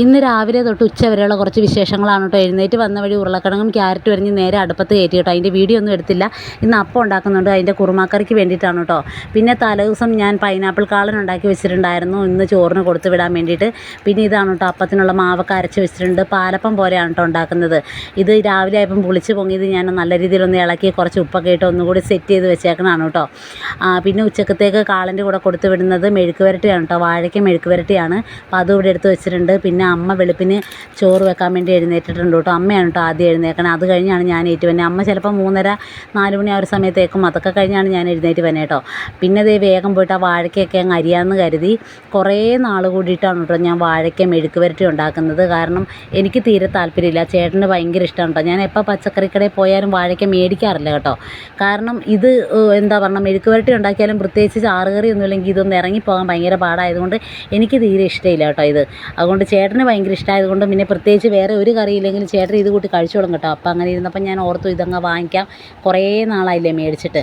ഇന്ന് രാവിലെ തൊട്ട് ഉച്ച വരെയുള്ള കുറച്ച് വിശേഷങ്ങളാണ് കേട്ടോ. എഴുന്നേറ്റ് വന്ന വഴി ഉരുളക്കിഴങ്ങും ക്യാരറ്റ് അരിഞ്ഞ് നേരെ അടുപ്പത്ത് കയറ്റി കേട്ടോ. അതിന്റെ വീഡിയോ ഒന്നും എടുത്തില്ല. ഇന്ന് അപ്പം ഉണ്ടാക്കുന്നുണ്ട്. അതിന്റെ കുറുമാക്കറിക്ക് വേണ്ടിയിട്ടാണ് കേട്ടോ. പിന്നെ തലേദിവസം ഞാൻ പൈനാപ്പിൾ കാളൻ ഉണ്ടാക്കി വെച്ചിട്ടുണ്ടായിരുന്നു. ഇന്ന് ചോറിന് കൊടുത്ത് വിടാൻ വേണ്ടിയിട്ട്. പിന്നെ ഇതാണ് കേട്ടോ. അപ്പത്തിനുള്ള മാവൊക്കെ അരച്ച് വെച്ചിട്ടുണ്ട്. പാലപ്പം പോലെയാണ് കേട്ടോ ഉണ്ടാക്കുന്നത്. ഇത് രാവിലെ ആയപ്പം പുളിച്ച് പൊങ്ങിയത് ഞാൻ നല്ല രീതിയിലൊന്ന് ഇളക്കി കുറച്ച് ഉപ്പൊക്കെ ഇട്ട് ഒന്നുകൂടി സെറ്റ് ചെയ്ത് വെച്ചേക്കണതാണ് കേട്ടോ. പിന്നെ ഉച്ചക്കത്തേക്ക് കാളന്റെ കൂടെ കൊടുത്ത് വിടുന്നത് മെഴുക്ക് വരട്ടിയാണ് കേട്ടോ. വാഴയ്ക്ക് മെഴുക്ക് വരട്ടിയാണ്. അപ്പോൾ അതും ഇവിടെ എടുത്ത് വെച്ചിട്ടുണ്ട്. പിന്നെ അമ്മ വെളുപ്പിന് ചോറ് വെക്കാൻ വേണ്ടി എഴുന്നേറ്റിട്ടുണ്ട് കേട്ടോ. അമ്മയാണ് കേട്ടോ ആദ്യം എഴുന്നേക്കണേ അത് കഴിഞ്ഞാണ് ഞാൻ ഏറ്റു വന്നെ. അമ്മ ചിലപ്പോൾ മൂന്നര നാല് മണി ആ ഒരു സമയത്തേക്കും അതൊക്കെ കഴിഞ്ഞാണ് ഞാൻ എഴുന്നേറ്റ് വന്നെ കേട്ടോ. പിന്നെ ദേ വേഗം പോയിട്ട് ആ വാഴയ്ക്കൊക്കെ അങ്ങ് അരിയാമെന്ന് കരുതി കുറേ നാൾ കൂടിയിട്ടാണ് കേട്ടോ ഞാൻ വാഴയ്ക്ക മെഴുക്ക് വരട്ടി ഉണ്ടാക്കുന്നത്. കാരണം എനിക്ക് തീരെ താല്പര്യമില്ല. ചേട്ടന് ഭയങ്കര ഇഷ്ടമാണ് കേട്ടോ. ഞാൻ എപ്പോൾ പച്ചക്കറിക്കടയിൽ പോയാലും വാഴയ്ക്ക മേടിക്കാറില്ല കേട്ടോ. കാരണം ഇത് എന്താ പറയുക മെഴുക്ക് വരട്ടി ഉണ്ടാക്കിയാലും പ്രത്യേകിച്ച് ചാറുകറി ഒന്നുമില്ലെങ്കിൽ ഇതൊന്ന് ഇറങ്ങിപ്പോകാൻ ഭയങ്കര പാടായതുകൊണ്ട് എനിക്ക് തീരെ ഇഷ്ടമില്ല കേട്ടോ ഇത്. അതുകൊണ്ട് ചേട്ടന് ഭയങ്കര ഇഷ്ടമായതുകൊണ്ട് പിന്നെ പ്രത്യേകിച്ച് വേറെ ഒരു കറി ഇല്ലെങ്കിൽ ചേട്ടൻ ഇത് കൂട്ടി കഴിച്ചോളും കേട്ടോ. അപ്പോൾ അങ്ങനെ ഇരുന്നപ്പോൾ ഞാൻ ഓർത്തു ഇതങ്ങ് വാങ്ങിക്കാം. കുറേ നാളായില്ലേ മേടിച്ചിട്ട്.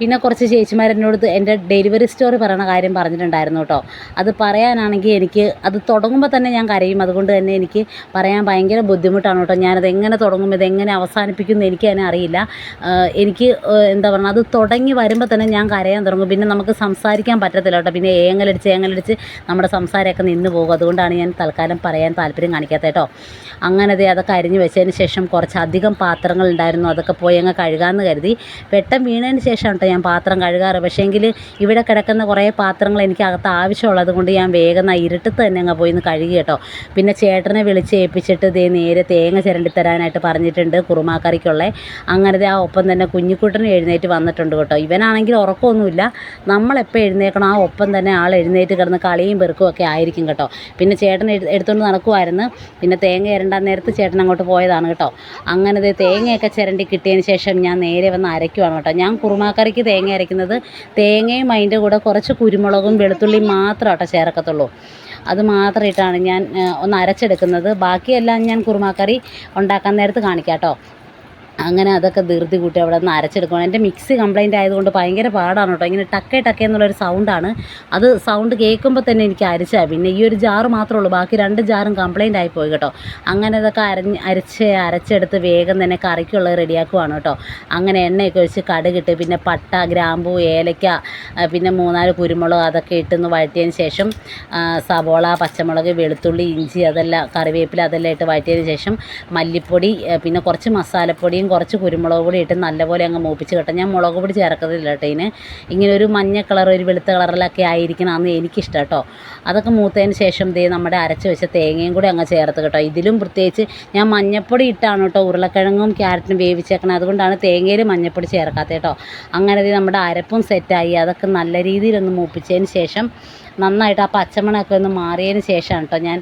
പിന്നെ കുറച്ച് ചേച്ചിമാർ എന്നോട് എന്റെ ഡെലിവറി സ്റ്റോറി പറയുന്ന കാര്യം പറഞ്ഞിട്ടുണ്ടായിരുന്നു കേട്ടോ. അത് പറയാനാണെങ്കിൽ എനിക്ക് അത് തുടങ്ങുമ്പോൾ തന്നെ ഞാൻ കരയും. അതുകൊണ്ട് തന്നെ എനിക്ക് പറയാൻ ഭയങ്കര ബുദ്ധിമുട്ടാണ് കേട്ടോ. ഞാനത് എങ്ങനെ തുടങ്ങും ഇതെങ്ങനെ അവസാനിപ്പിക്കും എന്ന് എനിക്ക് തന്നെ അറിയില്ല എനിക്ക് എന്താ പറയുക അത് തുടങ്ങി വരുമ്പോൾ തന്നെ ഞാൻ കരയാൻ തുടങ്ങും. പിന്നെ നമുക്ക് സംസാരിക്കാൻ പറ്റത്തില്ല കേട്ടോ. പിന്നെ ഏങ്ങലടിച്ച് ഏങ്ങലടിച്ച് നമ്മുടെ സംസാരമൊക്കെ നിന്ന് പോകും. അതുകൊണ്ടാണ് ഞാൻ തൽക്കാലം പറയാൻ താല്പര്യം കാണിക്കാത്തത് കേട്ടോ. അങ്ങനെ ദേ അതൊക്കെ അരിഞ്ഞ് വെച്ചതിന് ശേഷം കുറച്ചധികം പാത്രങ്ങൾ ഉണ്ടായിരുന്നു അതൊക്കെ പോയി അങ്ങ് കഴുകാമെന്ന് കരുതി. വെട്ടം വീണതിന് ശേഷം കേട്ടോ ഞാൻ പാത്രം കഴുകാറ്. പക്ഷേങ്കിൽ ഇവിടെ കിടക്കുന്ന കുറേ പാത്രങ്ങൾ എനിക്ക് അകത്ത് ആവശ്യമുള്ളത് കൊണ്ട് ഞാൻ വേഗം ആ ഇരുട്ടത്ത് തന്നെ അങ്ങ് പോയി ഒന്ന് കഴുകി കേട്ടോ. പിന്നെ ചേട്ടനെ വിളിച്ച് ഏൽപ്പിച്ചിട്ട് ദേ നേരെ തേങ്ങ ചിരണ്ടി തരാനായിട്ട് പറഞ്ഞിട്ടുണ്ട് കുറുമാക്കറിക്കുള്ള. അങ്ങനത്തെ ആ ഒപ്പം തന്നെ കുഞ്ഞിക്കുട്ടനും എഴുന്നേറ്റ് വന്നിട്ടുണ്ട് കേട്ടോ. ഇവനാണെങ്കിൽ ഉറക്കമൊന്നുമില്ല. നമ്മളെപ്പോൾ എഴുന്നേക്കണം? ആ ഒപ്പം തന്നെ ആൾ എഴുന്നേറ്റ് കിടന്ന് കളിയും പെറുക്കും ഒക്കെ ആയിരിക്കും കേട്ടോ. പിന്നെ ചേട്ടൻ എടു- എടുത്തുകൊണ്ട് നടക്കുമായിരുന്നു പിന്നെ തേങ്ങ ചിരണ്ടാൻ നേരത്ത് ചേട്ടൻ അങ്ങോട്ട് പോയതാണ് കേട്ടോ. അങ്ങനെ ദേ തേങ്ങയൊക്കെ ചിരണ്ടി കിട്ടിയതിന് ശേഷം ഞാൻ നേരെ വന്ന് അരയ്ക്കുവാണ് കേട്ടോ. ഞാൻ കുറുമാക്കറിക്ക് തേങ്ങ അരയ്ക്കുന്നത്. തേങ്ങയും അതിന്റെ കൂടെ കുറച്ച് കുരുമുളകും വെളുത്തുള്ളിയും മാത്രം കേട്ടോ ചേർക്കത്തുള്ളൂ. അത് മാത്രം ഇട്ടാണ് ഞാൻ ഒന്ന് അരച്ചെടുക്കുന്നത്. ബാക്കിയെല്ലാം ഞാൻ കുറുമാക്കറി ഉണ്ടാക്കാൻ നേരത്ത് കാണിക്കാം കേട്ടോ അങ്ങനെ അതൊക്കെ ധൃതി കൂട്ടി അവിടെ നിന്ന് അരച്ചെടുക്കണം എന്റെ മിക്സി കംപ്ലൈന്റ് ആയതുകൊണ്ട് ഭയങ്കര പാടാണ് കേട്ടോ. ഇങ്ങനെ ടക്കേ ടക്കേ എന്നുള്ളൊരു സൗണ്ടാണ് അത് സൗണ്ട് കേൾക്കുമ്പോൾ തന്നെ എനിക്ക് അരച്ചാൽ പിന്നെ ഈ ഒരു ജാറ് മാത്രമേ ഉള്ളൂ. ബാക്കി രണ്ട് ജാറും കംപ്ലൈന്റ് ആയി പോയി കേട്ടോ. അങ്ങനെ അതൊക്കെ അരഞ്ഞ് അരച്ച് അരച്ചെടുത്ത് വേഗം തന്നെ കറിക്കുള്ളത് റെഡിയാക്കുവാണ് കേട്ടോ. അങ്ങനെ എണ്ണയൊക്കെ ഒഴിച്ച് കടുകിട്ട് പിന്നെ പട്ട ഗ്രാമ്പു ഏലക്ക പിന്നെ മൂന്നാൽ കുരുമുളക് അതൊക്കെ ഇട്ടൊന്ന് വഴറ്റിയതിന് ശേഷം സവോള പച്ചമുളക് വെളുത്തുള്ളി ഇഞ്ചി അതെല്ലാം കറിവേപ്പില അതെല്ലാം ഇട്ട് വഴറ്റിയതിന് ശേഷം മല്ലിപ്പൊടി പിന്നെ കുറച്ച് മസാലപ്പൊടിയും കുറച്ച് കുരുമുളക് പൊടി ഇട്ട് നല്ലപോലെ അങ്ങ് മൂപ്പിച്ച് കേട്ടോ. ഞാൻ മുളക് പൊടി ചേർക്കത്തില്ല കേട്ടോ ഇതിന്. ഇങ്ങനെ ഒരു മഞ്ഞ കളർ ഒരു വെളുത്ത കളറിലൊക്കെ ആയിരിക്കണമെന്ന് എനിക്കിഷ്ടം കേട്ടോ. അതൊക്കെ മൂത്തതിന് ശേഷം ദേ നമ്മുടെ അരച്ച് വെച്ച തേങ്ങയും കൂടി അങ്ങ് ചേർത്ത് കേട്ടോ. ഇതിലും പ്രത്യേകിച്ച് ഞാൻ മഞ്ഞപ്പൊടി ഇട്ടാണ് കേട്ടോ ഉരുളക്കിഴങ്ങും ക്യാരറ്റും വേവിച്ചേക്കണത് അതുകൊണ്ടാണ് തേങ്ങയിൽ മഞ്ഞപ്പൊടി ചേർക്കാത്തത് കേട്ടോ. അങ്ങനെ നമ്മുടെ അരപ്പും സെറ്റായി അതൊക്കെ നല്ല രീതിയിലൊന്ന് മൂപ്പിച്ചതിന് ശേഷം നന്നായിട്ട് ആ പച്ചമണമൊക്കെ ഒന്ന് മാറിയതിന് ശേഷമാണ് കേട്ടോ ഞാൻ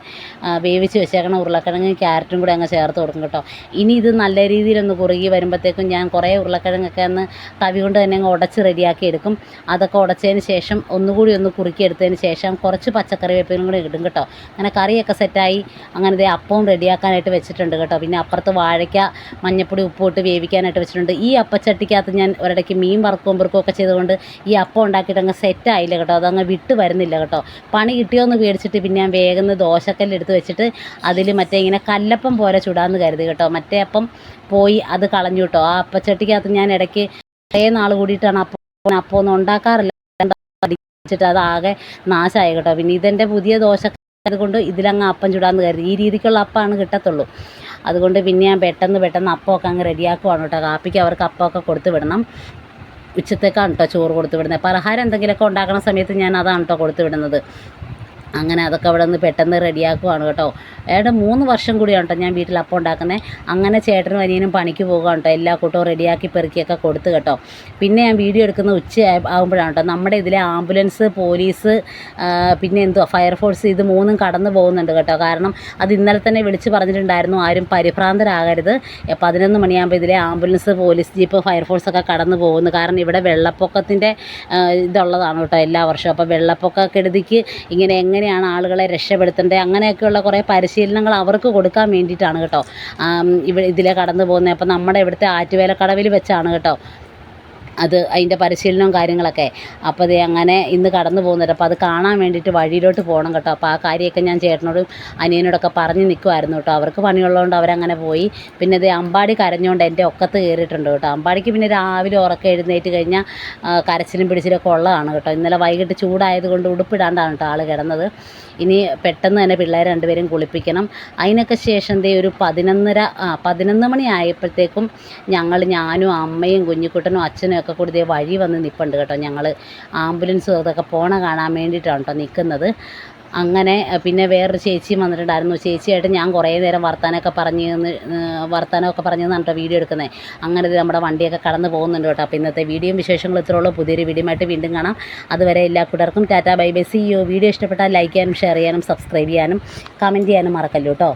വേവിച്ച് വെച്ചേക്കണ ഉരുളക്കിഴങ്ങും ക്യാരറ്റും കൂടെ അങ്ങ് ചേർത്ത് കൊടുക്കും കേട്ടോ. ഇനി ഇത് നല്ല രീതിയിലൊന്ന് കുറുകി വരുമ്പോഴത്തേക്കും ഞാൻ കുറേ ഉരുളക്കിഴങ്ങൊക്കെ ഒന്ന് കവി കൊണ്ട് തന്നെ അങ്ങ് ഉടച്ച് റെഡിയാക്കി എടുക്കും. അതൊക്കെ ഉടച്ചതിന് ശേഷം ഒന്നുകൂടി ഒന്ന് കുറുക്കിയെടുത്തതിന് ശേഷം കുറച്ച് പച്ചക്കറി വേപ്പിലും കൂടി ഇടും കേട്ടോ. അങ്ങനെ കറിയൊക്കെ സെറ്റായി. അങ്ങനെ ദേ അപ്പവും റെഡിയാക്കാനായിട്ട് വെച്ചിട്ടുണ്ട് കേട്ടോ. പിന്നെ അപ്പുറത്ത് വാഴയ്ക്ക മഞ്ഞപ്പൊടി ഉപ്പിട്ട് വേവിക്കാനായിട്ട് വെച്ചിട്ടുണ്ട്. ഈ അപ്പച്ചട്ടിക്കകത്ത് ഞാൻ ഒരിടയ്ക്ക് മീൻ വറുക്കും പെറുക്കും ഒക്കെ ചെയ്തുകൊണ്ട് ഈ അപ്പം ഉണ്ടാക്കിയിട്ട് അങ്ങ് സെറ്റായില്ല കേട്ടോ. അതങ്ങ് വിട്ട് വരുന്നില്ല കേട്ടോ. പണി കിട്ടിയോന്ന് പേടിച്ചിട്ട് പിന്നെ ഞാൻ വേഗം ദോശക്കല്ല് എടുത്ത് വെച്ചിട്ട് അതിൽ മറ്റേ ഇങ്ങനെ കല്ലപ്പം പോലെ ചുടാന്ന് കരുതി കേട്ടോ. മറ്റേ അപ്പം പോയി അത് കളഞ്ഞു കേട്ടോ. ആ അപ്പച്ചട്ടിക്കകത്ത് ഞാൻ ഇടയ്ക്ക് കുറേ നാൾ കൂടിയിട്ടാണ് അപ്പം അപ്പം ഒന്നും ഉണ്ടാക്കാറില്ല വെച്ചിട്ട് അതാകെ നാശമായി കേട്ടോ. പിന്നെ ഇതെന്റെ പുതിയ ദോശ അതുകൊണ്ട് ഇതിലങ്ങ് അപ്പം ചുടാന്ന് കരുതി. ഈ രീതിക്കുള്ള അപ്പമാണ് കിട്ടത്തുള്ളൂ. അതുകൊണ്ട് പിന്നെ ഞാൻ പെട്ടെന്ന് പെട്ടെന്ന് അപ്പമൊക്കെ അങ്ങ് റെഡിയാക്കുവാണ് കേട്ടോ. കാപ്പിക്ക് അവർക്ക് അപ്പമൊക്കെ കൊടുത്തു വിടണം. ഉച്ചത്തേക്കാണ് കേട്ടോ ചോറ് കൊടുത്തു വിടുന്നത്. പലഹാരം എന്തെങ്കിലുമൊക്കെ ഉണ്ടാക്കുന്ന സമയത്ത് ഞാൻ അതാണ് കേട്ടോ കൊടുത്തു വിടുന്നത്. അങ്ങനെ അതൊക്കെ അവിടെ നിന്ന് പെട്ടെന്ന് റെഡിയാക്കുവാണ് കേട്ടോ. ഏടെ മൂന്ന് വർഷം കൂടിയാണ് കേട്ടോ ഞാൻ വീട്ടിൽ അപ്പം ഉണ്ടാക്കുന്നത് അങ്ങനെ ചേട്ടനും അനിയനും പണിക്ക് പോകുകയാണ് കേട്ടോ. എല്ലാ കൂട്ടവും റെഡിയാക്കി പെറുക്കിയൊക്കെ കൊടുത്ത് കേട്ടോ. പിന്നെ ഞാൻ വീഡിയോ എടുക്കുന്ന ഉച്ച ആകുമ്പോഴാണ് കേട്ടോ. നമ്മുടെ ഇതിലെ ആംബുലൻസ് പോലീസ് പിന്നെ എന്തുവാ ഫയർഫോഴ്സ് ഇത് മൂന്നും കടന്നു പോകുന്നുണ്ട് കേട്ടോ. കാരണം അത് ഇന്നലെ തന്നെ വിളിച്ച് പറഞ്ഞിട്ടുണ്ടായിരുന്നു ആരും പരിഭ്രാന്തരാകരുത്. പതിനൊന്ന് മണിയാകുമ്പോൾ ഇതിലെ ആംബുലൻസ് പോലീസ് ജീപ്പ് ഫയർഫോഴ്സ് ഒക്കെ കടന്നു പോകുന്നു. കാരണം ഇവിടെ വെള്ളപ്പൊക്കത്തിന്റെ ഇതുള്ളതാണ് കേട്ടോ എല്ലാ വർഷവും. അപ്പോൾ വെള്ളപ്പൊക്ക കെടുതിക്ക് ഇങ്ങനെ എങ്ങനെയാണ് ആളുകളെ രക്ഷപ്പെടുത്തേണ്ടത്? അങ്ങനെയൊക്കെയുള്ള കുറേ പരിശീലനങ്ങൾ അവർക്ക് കൊടുക്കാൻ വേണ്ടിയിട്ടാണ് കേട്ടോ. ഇവ ഇതിലെ കടന്നു പോകുന്നത് അപ്പം നമ്മുടെ ഇവിടുത്തെ ആറ്റുവേലക്കടവിൽ വെച്ചാണ് കേട്ടോ. അത് അതിന്റെ പരിശീലനവും കാര്യങ്ങളൊക്കെ. അപ്പോൾ ദേ അങ്ങനെ ഇന്ന് കടന്നു പോകുന്നുണ്ട്. അപ്പോൾ അത് കാണാൻ വേണ്ടിയിട്ട് വഴിയിലോട്ട് പോകണം കേട്ടോ. അപ്പോൾ ആ കാര്യമൊക്കെ ഞാൻ ചേട്ടനോടും അനിയനോടൊക്കെ പറഞ്ഞ് നിൽക്കുമായിരുന്നു കേട്ടോ. അവർക്ക് പണിയുള്ളതുകൊണ്ട് അവരങ്ങനെ പോയി. പിന്നെ ദേ അമ്പാടി കരഞ്ഞുകൊണ്ട് എന്റെ ഒക്കത്ത് കയറിയിട്ടുണ്ട് കേട്ടോ. അമ്പാടിക്ക് പിന്നെ രാവിലെ ഉറക്കം എഴുന്നേറ്റ് കഴിഞ്ഞാൽ കരച്ചിലും പിടിച്ചിലൊക്കെ ഉള്ളതാണ് കേട്ടോ. ഇന്നലെ വൈകിട്ട് ചൂടായതുകൊണ്ട് ഉടുപ്പിടാണ്ടാണ് കേട്ടോ ആൾ കിടന്നത്. ഇനി പെട്ടെന്ന് തന്നെ പിള്ളേരെ രണ്ടുപേരും കുളിപ്പിക്കണം. അതിനൊക്കെ ശേഷം ദേ ഒരു പതിനൊന്നര പതിനൊന്ന് മണി ആയപ്പോഴത്തേക്കും ഞങ്ങൾ ഞാനും അമ്മയും കുഞ്ഞിക്കുട്ടനും അച്ഛനും ഒക്കെ കൂടി ദേ വഴി വന്ന് നിൽപ്പുണ്ട് കേട്ടോ. ഞങ്ങൾ ആംബുലൻസ് അതൊക്കെ പോണ കാണാൻ വേണ്ടിയിട്ടാണ് കേട്ടോ നിൽക്കുന്നത് അങ്ങനെ പിന്നെ വേറൊരു ചേച്ചിയും വന്നിട്ടുണ്ടായിരുന്നു. ചേച്ചിയായിട്ട് ഞാൻ കുറേ നേരം വർത്താനമൊക്കെ പറഞ്ഞ് വർത്താനമൊക്കെ പറഞ്ഞ് കേട്ടോ വീഡിയോ എടുക്കുന്നത് അങ്ങനെ നമ്മുടെ വണ്ടിയൊക്കെ കടന്നു പോകുന്നുണ്ട് കേട്ടോ. അപ്പോൾ ഇന്നത്തെ വീഡിയോയും വിശേഷങ്ങളും ഇത്രയുള്ളൂ പുതിയൊരു വീഡിയോ ആയിട്ട് വീണ്ടും കാണാം. അതുവരെ എല്ലാ കൂട്ടർക്കും tata bye bye. See you video ഇഷ്ടപ്പെട്ടാൽ ലൈക്ക് ചെയ്യാനും ഷെയർ ചെയ്യാനും സബ്സ്ക്രൈബ് ചെയ്യാനും കമന്റ് ചെയ്യാനും മറക്കല്ലോ കേട്ടോ